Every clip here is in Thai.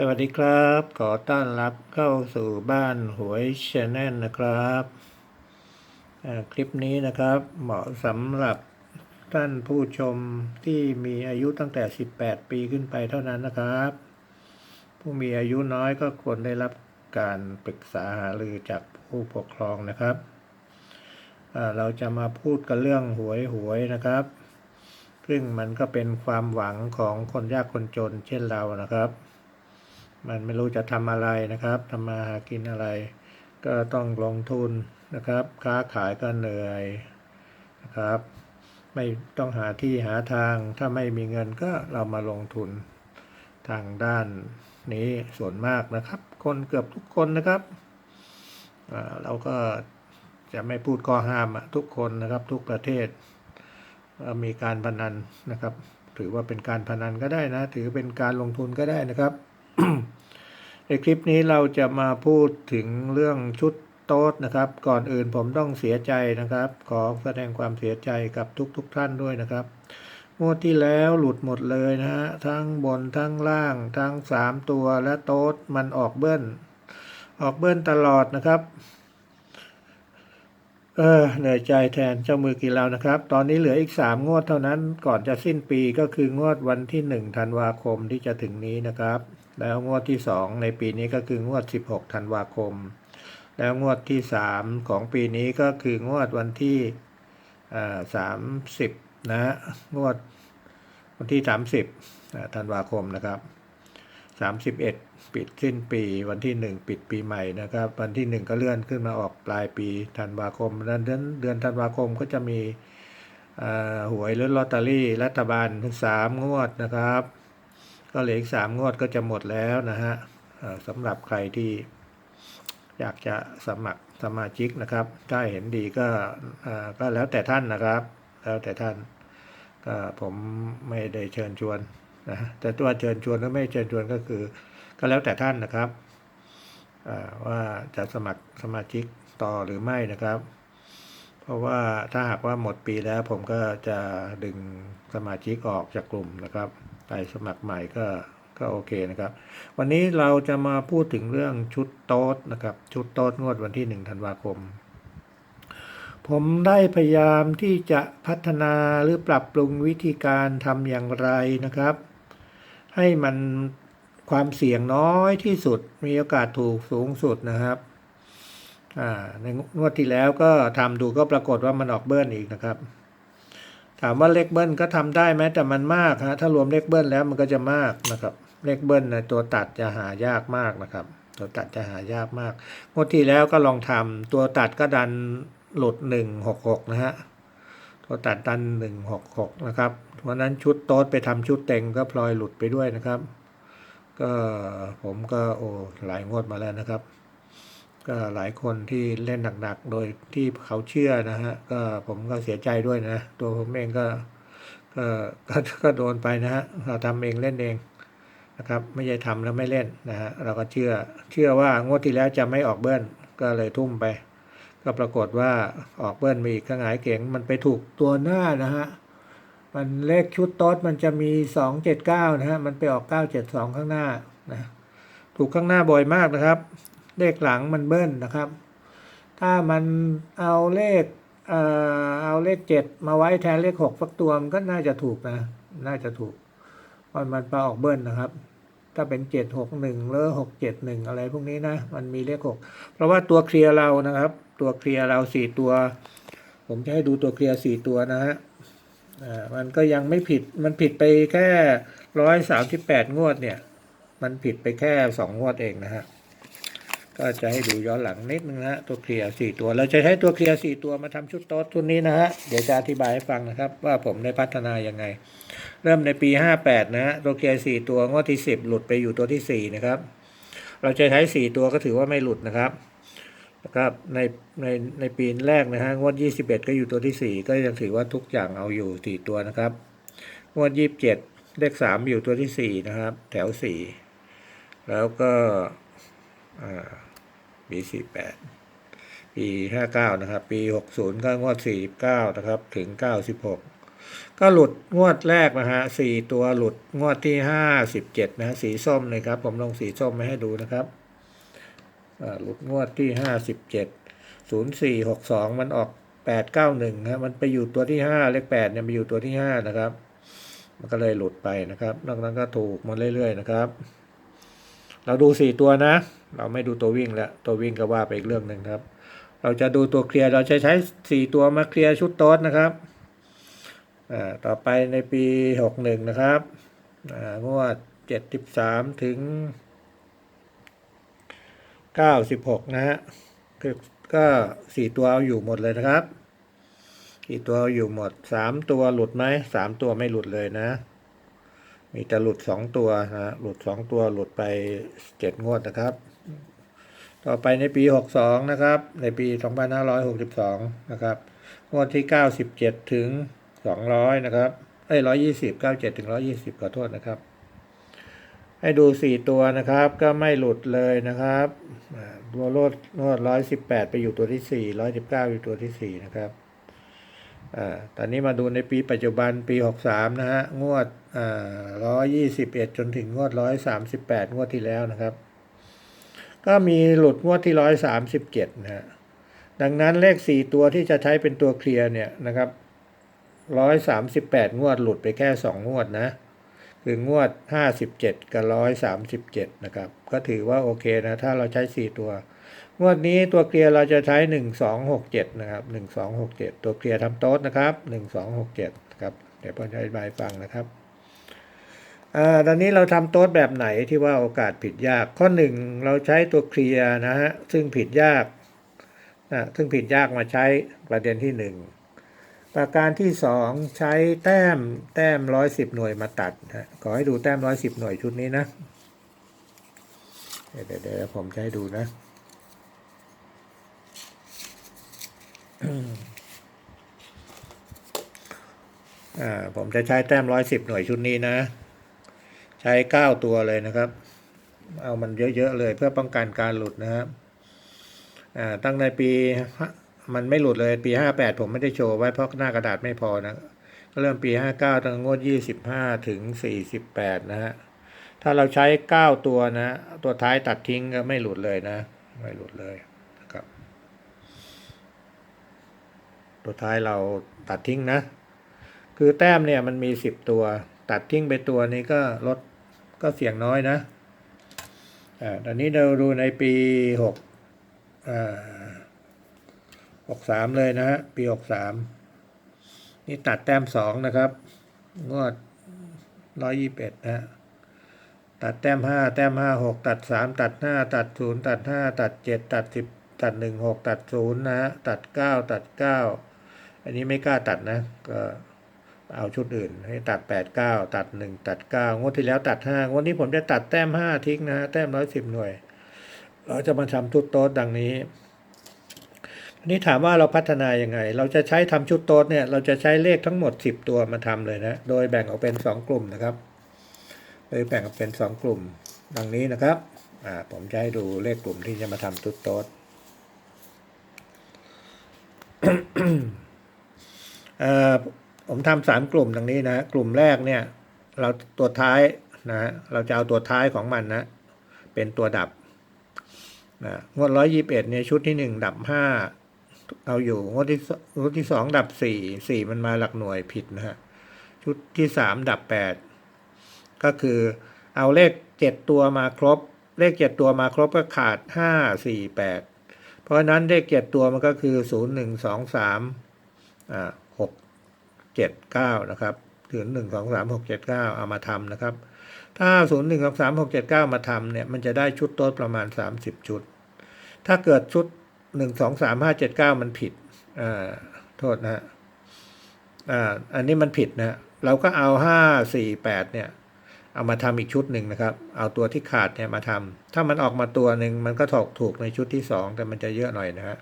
สวัสดีครับ ขอต้อนรับเข้าสู่บ้านหวยชแนลนะครับ คลิปนี้นะครับเหมาะสำหรับท่านผู้ชมที่มีอายุตั้งแต่ 18 ปีขึ้นไปเท่านั้นนะครับ ผู้มีอายุน้อยก็ควรได้รับการปรึกษาหารือจากผู้ปกครองนะครับ เราจะมาพูดกันเรื่องหวยหวยนะครับ ซึ่งมันก็เป็นความหวังของคนยากคนจนเช่นเรานะครับ มันไม่รู้จะทำอะไรนะครับทำมาหากินอะไร ก็ต้องลงทุนนะครับ ค้าขายก็เหนื่อยนะครับ ไม่ต้องหาที่หาทาง ถ้าไม่มีเงินก็เรามาลงทุนทางด้านนี้ส่วนมากนะครับ คนเกือบทุกคนนะครับเราก็จะไม่พูดข้อห้ามทุกคนนะครับทุกประเทศ มีการพนันนะครับ ถือว่าเป็นการพนันก็ได้นะ ถือเป็นการลงทุนก็ได้นะครับ ในคลิปนี้เราจะมาพูดถึงเรื่องชุดโต๊ดนะครับ ก่อนอื่นผมต้องเสียใจนะครับ ขอแสดงความเสียใจกับทุกๆทท่านด้วยนะครับงวดที่แล้วหลุดหมดเลยนะฮะทั้งบนทั้งล่างทั้งสามตัวและโต๊ดมันออกเบิ้ลออกเบิ้ลตลอดนะครับเออเหนื่อยใจแทนเจ้ามือกีฬานะครับ ตอนนี้เหลืออีกสามงวดเท่านั้นก่อนจะสิ้นปีก็คืองวดวันที่หนึ่งธันวาคมที่จะถึงนี้นะครับ แล้วงวดที่สองในปีนี้ก็คืองวดสิบหกธันวาคม แล้วงวดที่สามของปีนี้ก็คืองวดวันที่สามสิบนะฮะงวดวันที่สามสิบธันวาคมนะครับสามสิบเอ็ดปิดสิ้นปีวันที่หนึ่งปิดปีใหม่นะครับ วันที่หนึ่งก็เลื่อนขึ้นมาออกปลายปีธันวาคมดือนเดือนธันวาคมก็จะมีหวยหรือลอตเตอรี่รัฐบาลสามงวดนะครับ ก็เหลืออีกสามงวดก็จะหมดแล้วนะฮะสำหรับใครที่อยากจะสมัครสมาชิกนะครับ ถ้าเห็นดีก็ก็แล้วแต่ท่านนะครับ แล้วแต่ท่านก็ผมไม่ได้เชิญชวนนะแต่ตัวเชิญชวนหรือไม่เชิญชวนก็คือ ก็แล้วแต่ท่านนะครับว่าจะสมัครสมาชิกต่อหรือไม่นะครับ เพราะว่าถ้าหากว่าหมดปีแล้วผมก็จะดึงสมาชิกออกจากกลุ่มนะครับ ไปสมัครใหม่ก็ก็โอเคนะครับ วันนี้เราจะมาพูดถึงเรื่องชุดโต๊ดนะครับ ชุดโต๊ดงวดวันที่หนึ่งธันวาคม ผมได้พยายามที่จะพัฒนาหรือปรับปรุงวิธีการทำอย่างไรนะครับ ให้มันความเสี่ยงน้อยที่สุดมีโอกาสถูกสูงสุดนะครับในงวดที่แล้วก็ทำดูก็ปรากฏว่ามันออกเบิ้ลอีกนะครับ ถามว่าเลขเบิ้ลก็ทำได้ไหมแต่มันมากฮะถ้ารวมเลขเบิ้ลแล้วมันก็จะมากนะครับ เลขเบิ้ลนตัวตัดจะหายากมากนะครับ ตัวตัดจะหายากมากงวดที่แล้วก็ลองทำตัวตัดก็ดันหลุดหนึ่งหกหกนะฮะตัวตัดดันหนึ่งหกหกนะครับเพราะนั้นชุดโต๊ดไปทำชุดเต็งก็พลอยหลุดไปด้วยนะครับ ก็ผมก็โอ้หลายงวดมาแล้วนะครับ ก็หลายคนที่เล่นหนักๆ โดยที่เขาเชื่อนะฮะ ก็ผมก็เสียใจด้วยนะ ตัวผมเองก็ก็ก็ก็โดนไปนะฮะ เราทำเองเล่นเองนะครับ ไม่ใช่ทำแล้วไม่เล่นนะฮะ เราก็เชื่อ เชื่อว่างวดที่แล้วจะไม่ออกเบิ้ล ก็เลยทุ่มไป ก็ปรากฏว่าออกเบิ้ลมีอีกข้างหายเก่ง มันไปถูกตัวหน้านะฮะ มันเลขชุดโต๊ดมันจะมีสองเจ็ดเก้านะฮะ มันไปออกเก้าเจ็ดสองข้างหน้านะ ถูกข้างหน้าบ่อยมากนะครับ เลขหลังมันเบิ้ลนะครับ ถ้ามันเอาเลขเอ่อเอาเลขเจ็ดมาไว้แทนเลขหกสักตัวมันก็น่าจะถูกนะ น่าจะถูกเพราะมันไปออกเบิ้ลนะครับ ถ้าเป็นเจ็ดหกหนึ่งหรือหกเจ็ดหนึ่งอะไรพวกนี้นะ มันมีเลขหกเพราะว่าตัวเคลียร์เรานะครับ ตัวเคลียร์เราสี่ตัว ผมจะให้ดูตัวเคลียร์สี่ตัวนะฮะอ่ามันก็ยังไม่ผิดมันผิดไปแค่ร้อยสามสิบแปดงวดเนี่ย มันผิดไปแค่สองงวดเองนะฮะ ก็จะให้ดูย้อนหลังนิดนึงนะฮะตัวเคลียร์สี่ตัวเราจะใช้ตัวเคลียร์สี่ตัวมาทำชุดโต๊ะชุดนี้นะฮะเดี๋ยวจะอธิบายให้ฟังนะครับ ว่าผมได้พัฒนายังไง เริ่มในปีห้าแปดนะฮะตัวเคลียร์สี่ตัวงวดที่สิบหลุดไปอยู่ตัวที่สี่นะครับ เราจะใช้สี่ตัวก็ถือว่าไม่หลุดนะครับนะครับในในในปีแรกนะฮะงวด 21 ก็อยู่ตัวที่ 4 ก็ยังถือว่าทุกอย่างเอาอยู่ 4 ตัวนะครับงวด 27 เลข 3 อยู่ตัวที่ 4 นะครับ แถว 4 แล้วก็อ่า ปี48ปี59นะครับ ปี60ก็งวด49นะครับ ถึง96ก็หลุดงวดแรกนะฮะสี่ตัวหลุดงวดที่ห้าสิบเจ็ดนะสีส้มเลยครับ ผมลงสีส้มมาให้ดูนะครับหลุดงวดที่ห้าสิบเจ็ดศูนย์สี่หกสองมันออกแปดเก้าหนึ่งฮะมันไปอยู่ตัวที่ห้าเลขแปดเนี่ยไปอยู่ตัวที่ห้านะครับ มันก็เลยหลุดไปนะครับนอกนั้นก็ถูกมาเรื่อยๆนะครับ เราดูสี่ตัวนะ เราไม่ดูตัววิ่งแล้วตัววิ่งก็ว่าไปอีกเรื่องหนึ่งครับ เราจะดูตัวเคลียร์เราจะใช้สี่ตัวมาเคลียร์ชุดโต๊ดนะครับอ่าต่อไปในปีหกหนึ่งนะครับอ่างวดเจ็ดสิบสามถึงเก้าสิบหกนะฮะคือก็สี่ตัวเอาอยู่หมดเลยนะครับสี่ตัวเอาอยู่หมดสามตัวหลุดไหมสามตัวไม่หลุดเลยนะ มีแต่หลุดสองตัวนะหลุดสองตัวหลุดไปเจ็ดงวดนะครับ ต่อไปในปีหกสองนะครับ ในปีสองพันห้าร้อยหกสิบสองนะครับ งวดที่เก้าสิบเจ็ดถึงสองร้อยนะครับเอ้ร้อยยี่สิบเก้าเจ็ดถึงร้อยี่สิบขอโทษนะครับ ให้ดูสี่ตัวนะครับ ก็ไม่หลุดเลยนะครับตัโลดงวดร้อยสิบแปดไปอยู่ตัวที่สี่ร้อยสิบเก้าอยู่ตัวที่สี่นะครับ อ่าตอนนี้มาดูในปีปัจจุบันปี 63 นะฮะ งวดอ่า121จนถึงงวด138งวดที่แล้วนะครับ ก็มีหลุดงวดที่ร้อยสามสิบเจ็ดนะฮะ ดังนั้นเลขสี่ตัวที่จะใช้เป็นตัวเคลียร์เนี่ยนะครับร้อยสามสิบแปดงวดหลุดไปแค่สองงวดนะ คืองวดห้าสิบเจ็ดกับร้อยสามสิบเจ็ดนะครับ ก็ถือว่าโอเคนะ ถ้าเราใช้สี่ตัว งวดนี้ตัวเคลียร์เราจะใช้หนึ่งสองหกเจ็ดนะครับหนึ่งสองหกเจ็ดตัวเคลียร์ทำโต๊ดนะครับหนึ่งสองหกเจ็ดครับเดี๋ยวผมจะอธิบายฟังนะครับอ่าตอนนี้เราทำโต๊ดแบบไหนที่ว่าโอกาสผิดยาก ข้อหนึ่งเราใช้ตัวเคลียร์นะฮะซึ่งผิดยากนะซึ่งผิดยากมาใช้ประเด็นที่หนึ่งประการที่สองใช้แต้มแต้มร้อยสิบหน่วยมาตัดนะขอให้ดูแต้มร้อยสิบหน่วยชุดนี้นะ เดี๋ยวเดี๋ยวเดี๋ยวผมจะให้ดูนะ อ่า ผมจะใช้แต้มร้อยสิบหน่วยชุดนี้นะ ใช้เก้าตัวเลยนะครับ เอามันเยอะๆเลยเพื่อป้องกันการหลุดนะครับอ่าตั้งในปีมันไม่หลุดเลยปีห้าแปดผมไม่ได้โชว์ไว้เพราะหน้ากระดาษไม่พอนะก็เริ่มปีห้าเก้าตั้งงวดยี่สิบห้าถึงสี่สิบแปดนะฮะถ้าเราใช้เก้าตัวนะ ตัวท้ายตัดทิ้งก็ไม่หลุดเลยนะ ไม่หลุดเลยนะครับ ตัวท้ายเราตัดทิ้งนะ คือแต้มเนี่ยมันมีสิบตัว ตัดทิ้งไปตัวนี้ก็ลดก็เสี่ยงน้อยนะอ่าตอนนี้เราดูในปีหกอ่าหกสามเลยนะฮะปีหกสามนี่ตัดแต้มสองนะครับงวดร้อยยี่สิบเอ็ดนะฮะตัดแต้มห้าแต้มห้าหกตัดสามตัดห้าตัดศูนย์ตัดห้าตัดเจ็ดตัดสิบตัดหนึ่งหกตัดศูนย์นะฮะตัดเก้าตัดเก้า อันนี้ไม่กล้าตัดนะ ก็เอาชุดอื่น ให้ตัดแปดเก้าตัดหนึ่งตัดเก้างวดที่แล้วตัดห้างวดนี้ผมจะตัดแต้มห้าทิ้งนะ แต้มร้อยสิบหน่วย เราจะมาทำชุดโต๊ดดังนี้อันนี้ถามว่าเราพัฒนายังไง เราจะใช้ทำชุดโต๊ดเนี่ย เราจะใช้เลขทั้งหมดสิบตัวมาทำเลยนะ โดยแบ่งออกเป็นสองกลุ่มนะครับ โดยแบ่งออกเป็นสองกลุ่ม ดังนี้นะครับ อ่า ผมจะให้ดูเลขกลุ่มที่จะมาทำชุดโต๊ด ผมทำสามกลุ่มดังนี้นะกลุ่มแรกเนี่ยเราตัวท้ายนะเราจะเอาตัวท้ายของมันนะเป็นตัวดับนะงวดร้อยยี่สิบเอ็ดเนี่ยชุดที่หนึ่งดับห้าเอาอยู่งวดที่งวดที่สองดับสี่สี่มันมาหลักหน่วยผิดนะฮะชุดที่สามดับแปดก็คือเอาเลขเจ็ดตัวมาครบ เลขเจ็ดตัวมาครบก็ขาดห้าสี่แปดเพราะนั้นเลขเจ็ดตัวมันก็คือศูนย์หนึ่งสองสามอ่า เจ็ดเก้านะครับถึงหนึ่งสองสามหกเจ็ดเก้าเอามาทำนะครับ ถ้าศูนย์หนึ่งสองสามหกเจ็ดเก้ามาทำเนี่ยมันจะได้ชุดโต๊ดประมาณสามสิบชุด ถ้าเกิดชุดหนึ่งสองสามห้าเจ็ดเก้ามันผิดอ่าโทษนะอ่าอันนี้มันผิดนะเราก็เอาห้าสี่แปดเนี่ย เอามาทำอีกชุดหนึ่งนะครับ เอาตัวที่ขาดเนี่ยมาทำถ้ามันออกมาตัวหนึ่งมันก็ถกถูกในชุดที่สองแต่มันจะเยอะหน่อยนะฮะ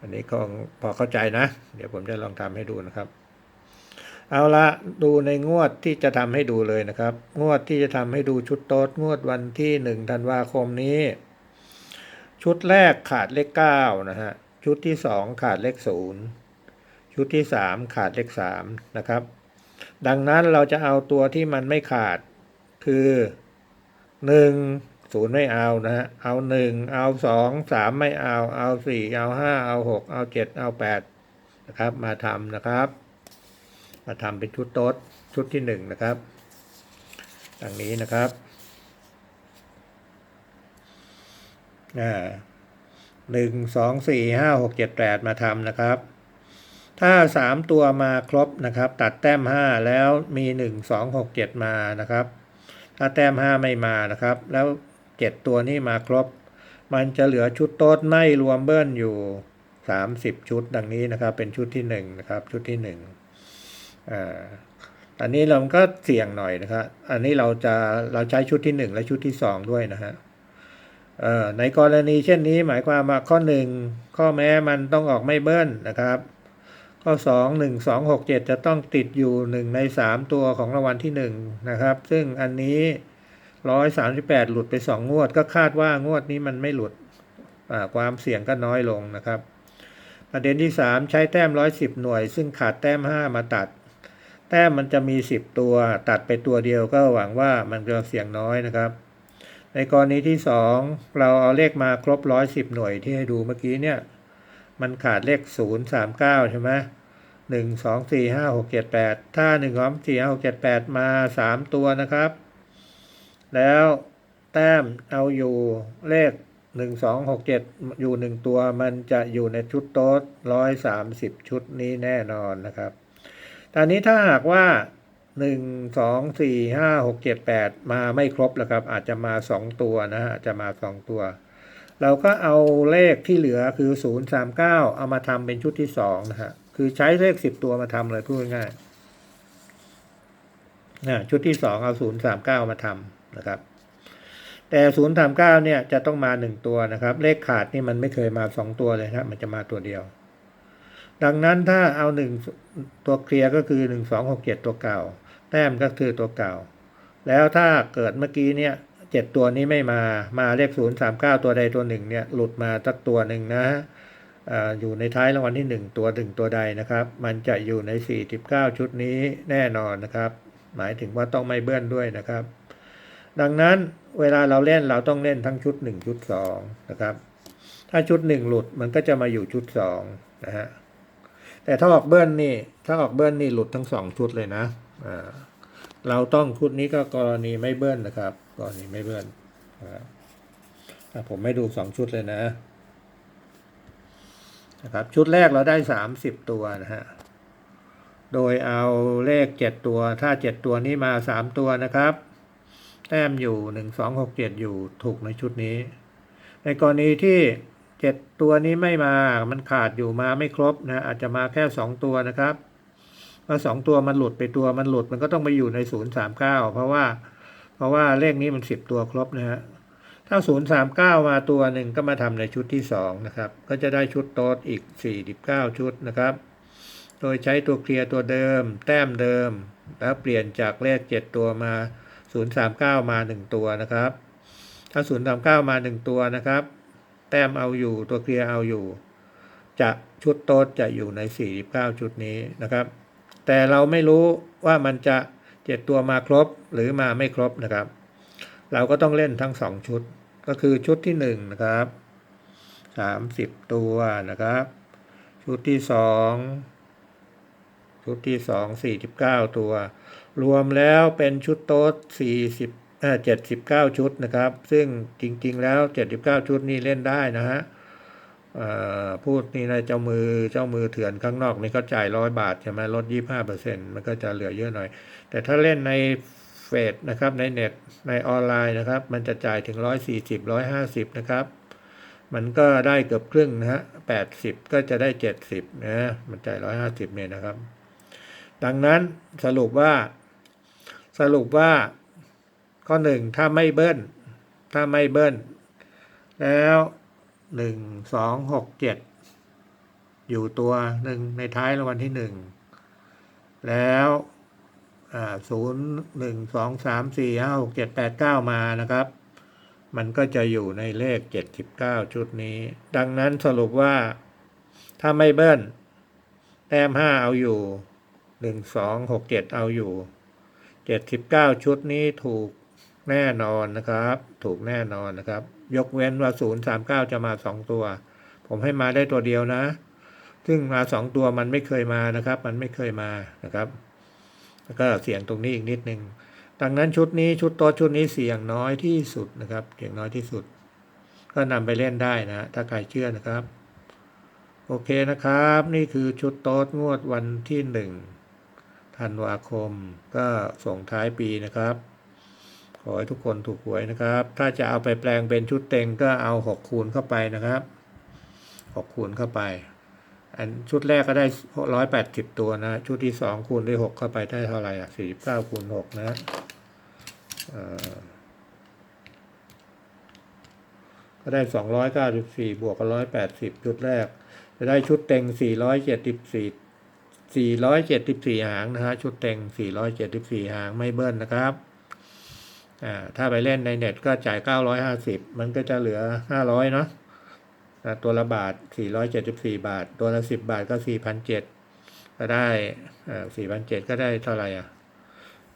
อันนี้ก็พอเข้าใจนะ เดี๋ยวผมจะลองทำให้ดูนะครับ เอาละดูในงวดที่จะทำให้ดูเลยนะครับ งวดที่จะทำให้ดูชุดโต๊ดงวดวันที่หนึ่งธันวาคมนี้ ชุดแรกขาดเลขเก้านะฮะ ชุดที่สองขาดเลขศูนย์ชุดที่สามขาดเลขสามนะครับ ดังนั้นเราจะเอาตัวที่มันไม่ขาดคือหนึ่งศูนย์ไม่เอานะฮะ เอาหนึ่งเอาสองสามไม่เอา เอาสี่เอาห้าเอาหกเอาเจ็ดเอาแปดนะครับ มาทำนะครับ มาทำเป็นชุดโต๊ดชุดที่หนึ่งนะครับดังนี้นะครับหนึ่งสองสี่ห้าหกเจ็ดแปดมาทำนะครับ ถ้าสามตัวมาครบนะครับ ตัดแต้มห้าแล้วมีหนึ่งสองหกเจ็ดมานะครับ ถ้าแต้มห้าไม่มานะครับ แล้วเจ็ดตัวนี้มาครบ มันจะเหลือชุดโต๊ดไม่รวมเบิ้ลอยู่สามสิบชุดดังนี้นะครับ เป็นชุดที่หนึ่งนะครับ ชุดที่หนึ่ง อ่าอันนี้เราก็เสี่ยงหน่อยนะครับอันนี้เราจะเราใช้ชุดที่หนึ่งและชุดที่สองด้วยนะฮะเอ่อในกรณีเช่นนี้หมายความว่าข้อหนึ่งข้อแม้มันต้องออกไม่เบิ้ลนะครับ ข้อสองหนึ่งสองหกเจ็ดจะต้องติดอยู่หนึ่งในสามตัวของรางวัลที่หนึ่งนะครับ ซึ่งอันนี้ร้อยสามสิบแปดหลุดไปสองงวด ก็คาดว่างวดนี้มันไม่หลุดความเสี่ยงก็น้อยลงนะครับ ประเด็นที่สามใช้แต้มร้อยสิบหน่วย ซึ่งขาดแต้มห้ามาตัด แต้มมันจะมีสิบตัว ตัดไปตัวเดียวก็หวังว่ามันจะเสี่ยงน้อยนะครับ ในกรณีที่สองเราเอาเลขมาครบร้อยสิบหน่วยที่ให้ดูเมื่อกี้เนี่ย มันขาดเลขศูนย์สามเก้าใช่ไหมหนึ่งสองสี่ห้าหกเจ็ดแปดถ้าหนึ่งสองสี่ห้าหกเจ็ดแปดมาสามตัวนะครับ แล้วแต้มเอาอยู่เลขหนึ่งสองหกเจ็ดอยู่หนึ่งตัว มันจะอยู่ในชุดโต๊ดร้อยสามสิบชุดนี้แน่นอนนะครับ ตอนนี้ถ้าหากว่าหนึ่งสองสี่ห้าหกเจ็ดแปดมาไม่ครบแล้วครับ อาจจะมาสองตัวนะฮะอาจจะมาสองตัว เราก็เอาเลขที่เหลือคือ039เอามาทำเป็นชุดที่สองนะฮะคือใช้เลข10ตัวมาทำเลยพูดง่ายนะชุดที่สองเอา039มาทำนะครับ แต่039เนี่ยจะต้องมา1ตัวนะครับ เลขขาดนี่มันไม่เคยมา2ตัวเลยครับมันจะมาตัวเดียว ดังนั้นถ้าเอา1ตัวเคลียร์ก็คือ1267ตัวเก่า แต้มก็คือตัวเก่า แล้วถ้าเกิดเมื่อกี้เนี่ยเจ็ดตัวนี้ไม่มามาเลขศูนย์สามเก้าตัวใดตัวหนึ่งเนี่ยหลุดมาสักตัวหนึ่งนะอ่าอยู่ในท้ายรางวัลที่หนึ่งตัวหนึ่งตัวใดนะครับ มันจะอยู่ในสี่สิบเก้าชุดนี้แน่นอนนะครับ หมายถึงว่าต้องไม่เบิ้ลด้วยนะครับ ดังนั้นเวลาเราเล่นเราต้องเล่นทั้งชุดหนึ่งชุดสองนะครับ ถ้าชุดหนึ่งหลุดมันก็จะมาอยู่ชุดสองนะฮะ แต่ถ้าออกเบิ้ลนี่ถ้าออกเบิ้ลนี่หลุดทั้งสองชุดเลยนะอ่าเราต้องชุดนี้ก็กรณีไม่เบิ้ลนะครับ กรณีไม่เบิ้ลผมไม่ดูสองชุดเลยนะนะครับชุดแรกเราได้สามสิบตัวนะฮะโดยเอาเลขเจ็ดตัว ถ้าเจ็ดตัวนี้มาสามตัวนะครับ แต้มอยู่หนึ่งสองหกเจ็ดอยู่ถูกในชุดนี้ ในกรณีที่ เจ็ดตัวนี้ไม่มา มันขาดอยู่มาไม่ครบนะ อาจจะมาแค่สองตัวนะครับเมื่อสองตัวมันหลุดไปตัวมันหลุดมันก็ต้องไปอยู่ในศูนย์สามเก้าเพราะว่า เพราะว่าเลขนี้มันสิบตัวครบนะฮะถ้าศูนย์สามเก้ามาตัวหนึ่งก็มาทำในชุดที่สองนะครับ ก็จะได้ชุดโต๊ดอีกสี่สิบเก้าชุดนะครับ โดยใช้ตัวเคลียร์ตัวเดิม แต้มเดิม แล้วเปลี่ยนจากเลขเจ็ดตัวมาศูนย์สามเก้ามาหนึ่งตัวนะครับ ถ้าศูนย์สามเก้ามาหนึ่งตัวนะครับ ต้มเอาอยู่ ตัวเคลียร์เอาอยู่ จะชุดโต๊ดจะอยู่ในสี่สิบเก้าชุดนี้นะครับ แต่เราไม่รู้ว่ามันจะเจ็ดตัวมาครบหรือมาไม่ครบนะครับ เราก็ต้องเล่นทั้งสองชุด ก็คือชุดที่หนึ่งนะครับสามสิบตัวนะครับ ชุดที่สองชุดที่สองสี่สิบเก้าตัว รวมแล้วเป็นชุดโต๊ดสี่สิบ เอ่อเจ็ดสิบเก้าชุดนะครับ ซึ่งจริง ๆ แล้วเจ็ดสิบเก้าชุดนี้เล่นได้นะฮะพูดนี่นะเจ้ามือเจ้ามือเถื่อนข้างนอกนี่เขาจ่ายร้อยบาทใช่ไหมลดยี่ห้าเปอร์เซ็นต์มันก็จะเหลือเยอะหน่อย แต่ถ้าเล่นในเฟสนะครับในเน็ตในออนไลน์นะครับ มันจะจ่ายถึงร้อยสี่สิบร้อยห้าสิบนะครับ มันก็ได้เกือบครึ่งนะฮะแปดสิบก็จะได้เจ็ดสิบนะมันจ่ายร้อยห้าสิบเนี่ยนะครับ ดังนั้นสรุปว่าสรุปว่า ข้อหนึ่งถ้าไม่เบิ้ล ถ้าไม่เบิ้ล แล้วหนึ่งสองหกเจ็ดอยู่ตัวหนึ่งในท้ายรางวัลที่หนึ่งแล้วศูนย์หนึ่งสองสามสี่ห้าหกเจ็ดแปดเก้ามานะครับ มันก็จะอยู่ในเลขเจ็ดสิบเก้าชุดนี้ ดังนั้นสรุปว่าถ้าไม่เบิ้ล แต้มห้าเอาอยู่หนึ่งสองหกเจ็ดเอาอยู่เจ็ดสิบเก้าชุดนี้ถูก แน่นอนนะครับ ถูกแน่นอนนะครับ ยกเว้นว่าศูนย์สามเก้าจะมาสองตัว ผมให้มาได้ตัวเดียวนะ ซึ่งมาสองตัวมันไม่เคยมานะครับ มันไม่เคยมานะครับ แล้วก็เสียงตรงนี้อีกนิดนึงดังนั้นชุดนี้ชุดโต๊ะชุดนี้เสี่ยงน้อยที่สุดนะครับเสี่ยงน้อยที่สุด ก็นำไปเล่นได้นะ ถ้าใครเชื่อนะครับ โอเคนะครับ นี่คือชุดโต๊ดงวดวันที่หนึ่งธันวาคม ก็ส่งท้ายปีนะครับ ขอให้ทุกคนถูกหวยนะครับ ถ้าจะเอาไปแปลงเป็นชุดเต็งก็เอาหกคูณเข้าไปนะครับหกคูณเข้าไป อันชุดแรกก็ได้ร้อยแปดสิบตัวนะ ชุดที่สองคูณด้วยหกเข้าไปได้เท่าไหร่อะสี่สิบเก้าคูณหกนะก็ได้สองร้อยเก้าสิบสี่บวกกับร้อยแปดสิบชุดแรก จะได้ชุดเต็งสี่ร้อยเจ็ดสิบสี่สี่ร้อยเจ็ดสิบสี่หางนะฮะ ชุดเต็งสี่ร้อยเจ็ดสิบสี่หางไม่เบิ้ลนะครับ ถ้าไปเล่นในเน็ตก็จ่ายเก้าร้อยห้าสิบมันก็จะเหลือห้าร้อยเนาะตัวละบาท 474 บาท ตัวละ 10 บาทก็4,700ก็ได้4,700ก็ได้เท่าไหร่อะ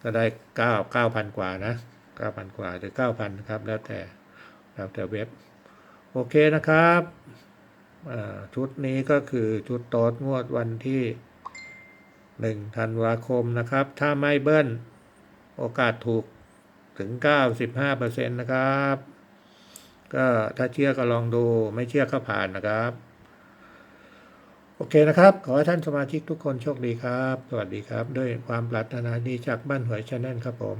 ก็ได้ 9 9,000 กว่านะ 9,000 กว่าหรือ 9,000 ครับ แล้วแต่แล้วแต่เว็บ โอเคนะครับชุดนี้ก็คือชุดโต๊ดงวดวันที่1ธันวาคมนะครับ ถ้าไม่เบิ้ลโอกาสถูก ถึง 95%นะครับ ก็ถ้าเชื่อก็ลองดูไม่เชื่อก็ผ่านนะครับ โอเคนะครับ ขอให้ท่านสมาชิกทุกคนโชคดีครับ สวัสดีครับ ด้วยความปรารถนาดีจากบ้านหวยชาแนลครับผม